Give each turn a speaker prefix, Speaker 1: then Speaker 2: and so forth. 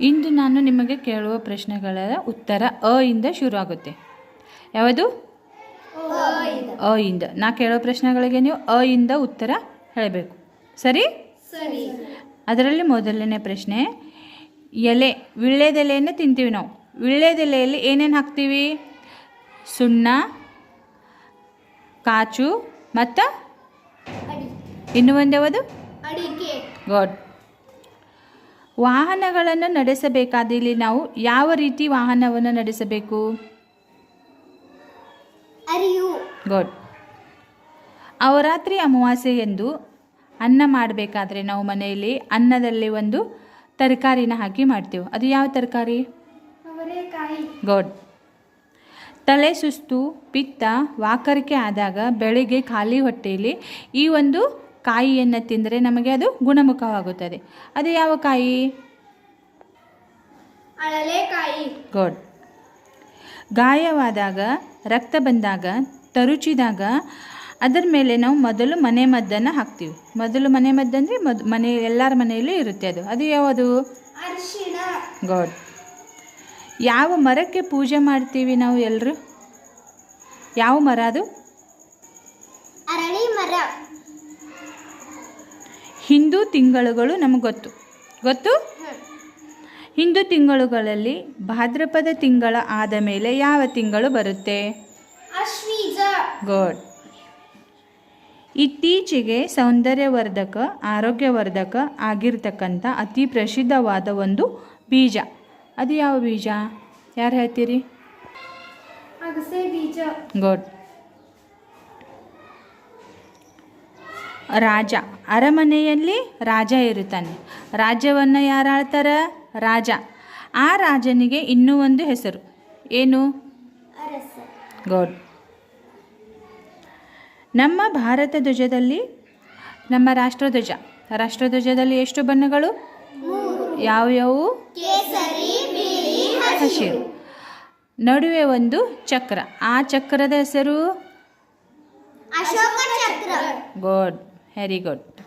Speaker 1: ಇಂದು ನಾನು ನಿಮಗೆ ಕೇಳುವ ಪ್ರಶ್ನೆಗಳ ಉತ್ತರ ಅ ಇಂದ ಶುರು ಆಗುತ್ತೆ ಯಾವುದು? ಅ ಇಂದ. ನಾ ಕೇಳುವ ಪ್ರಶ್ನೆಗಳಿಗೆ ನೀವು ಅ ಇಂದ ಉತ್ತರ ಹೇಳಬೇಕು. ಸರಿ?
Speaker 2: ಸರಿ.
Speaker 1: ಅದರಲ್ಲಿ ಮೊದಲನೇ ಪ್ರಶ್ನೆ ಎಲೆ ವಿಳ್ಳೆದೆಲೆಯನ್ನು ತಿಂತೀವಿ ನಾವು. ವಿಳ್ಳೆದೆಲೆಯಲ್ಲಿ ಏನೇನು ಹಾಕ್ತೀವಿ? ಸುಣ್ಣ ಕಾಚು ಮತ್ತು ಇನ್ನು ಒಂದು ಯಾವುದು? ಗಾಡ್ ವಾಹನಗಳನ್ನು ನಡೆಸಬೇಕಾದ ಇಲ್ಲಿ ನಾವು ಯಾವ ರೀತಿ ವಾಹನವನ್ನು ನಡೆಸಬೇಕು? ಗುಡ್ ಅವರಾತ್ರಿ ಅಮಾವಾಸ್ಯೆ ಎಂದು ಅನ್ನ ಮಾಡಬೇಕಾದ್ರೆ ನಾವು ಮನೆಯಲ್ಲಿ ಅನ್ನದಲ್ಲಿ ಒಂದು ತರಕಾರಿನ ಹಾಕಿ ಮಾಡ್ತೇವೆ. ಅದು ಯಾವ ತರಕಾರಿ? ಗಾಡ್ ತಲೆ ಸುಸ್ತು ಪಿತ್ತ ವಾಕರಿಕೆ ಆದಾಗ ಬೆಳಿಗ್ಗೆ ಖಾಲಿ ಹೊಟ್ಟೆಯಲ್ಲಿ ಈ ಒಂದು ಕಾಯಿಯನ್ನು ತಿಂದರೆ ನಮಗೆ ಅದು ಗುಣಮುಖವಾಗುತ್ತದೆ. ಅದು ಯಾವ ಕಾಯಿ? ಗಾಡ್ ಗಾಯವಾದಾಗ ರಕ್ತ ಬಂದಾಗ ತರುಚಿದಾಗ ಅದರ ಮೇಲೆ ನಾವು ಮೊದಲು ಮನೆ ಮದ್ದನ್ನು ಹಾಕ್ತೀವಿ. ಮೊದಲು ಮನೆ ಮದ್ದಂದರೆ ಮದ್ ಮನೆ ಎಲ್ಲರ ಮನೆಯಲ್ಲೂ ಇರುತ್ತೆ ಅದು. ಅದು ಯಾವುದು?
Speaker 2: ಗೋಡ್
Speaker 1: ಗಾಡ್ ಯಾವ ಮರಕ್ಕೆ ಪೂಜೆ ಮಾಡ್ತೀವಿ ನಾವು ಎಲ್ಲರೂ ಯಾವ ಮರ ಅದು?
Speaker 2: ಅರಳಿ ಮರ.
Speaker 1: ಹಿಂದೂ ತಿಂಗಳುಗಳು ನಮಗೆ ಗೊತ್ತು. ಗೊತ್ತು? ಹಿಂದೂ ತಿಂಗಳುಗಳಲ್ಲಿ ಭಾದ್ರಪದ ತಿಂಗಳ ಆದ ಮೇಲೆ ಯಾವ ತಿಂಗಳು ಬರುತ್ತೆ? ಗುಡ್. ಇತ್ತೀಚೆಗೆ ಸೌಂದರ್ಯವರ್ಧಕ ಆರೋಗ್ಯವರ್ಧಕ ಆಗಿರ್ತಕ್ಕಂಥ ಅತಿ ಪ್ರಸಿದ್ಧವಾದ ಒಂದು ಬೀಜ. ಅದು ಯಾವ ಬೀಜ? ಯಾರು ಹೇಳ್ತೀರಿ? ಗುಡ್. ರಾಜ. ಅರಮನೆಯಲ್ಲಿ ರಾಜ ಇರುತ್ತಾನೆ. ರಾಜ್ಯವನ್ನು ಯಾರು ಆಳ್ತಾರ ರಾಜ. ಆ ರಾಜನಿಗೆ ಇನ್ನೂ ಒಂದು ಹೆಸರು. ಏನು? ಗೌಡ್ ನಮ್ಮ ಭಾರತ ಧ್ವಜದಲ್ಲಿ ನಮ್ಮ ರಾಷ್ಟ್ರಧ್ವಜ. ರಾಷ್ಟ್ರಧ್ವಜದಲ್ಲಿ ಎಷ್ಟು ಬಣ್ಣಗಳು? ಯಾವ್ಯಾವು? ಹಸಿರು. ನಡುವೆ ಒಂದು ಚಕ್ರ. ಆ ಚಕ್ರದ ಹೆಸರು? Good very good.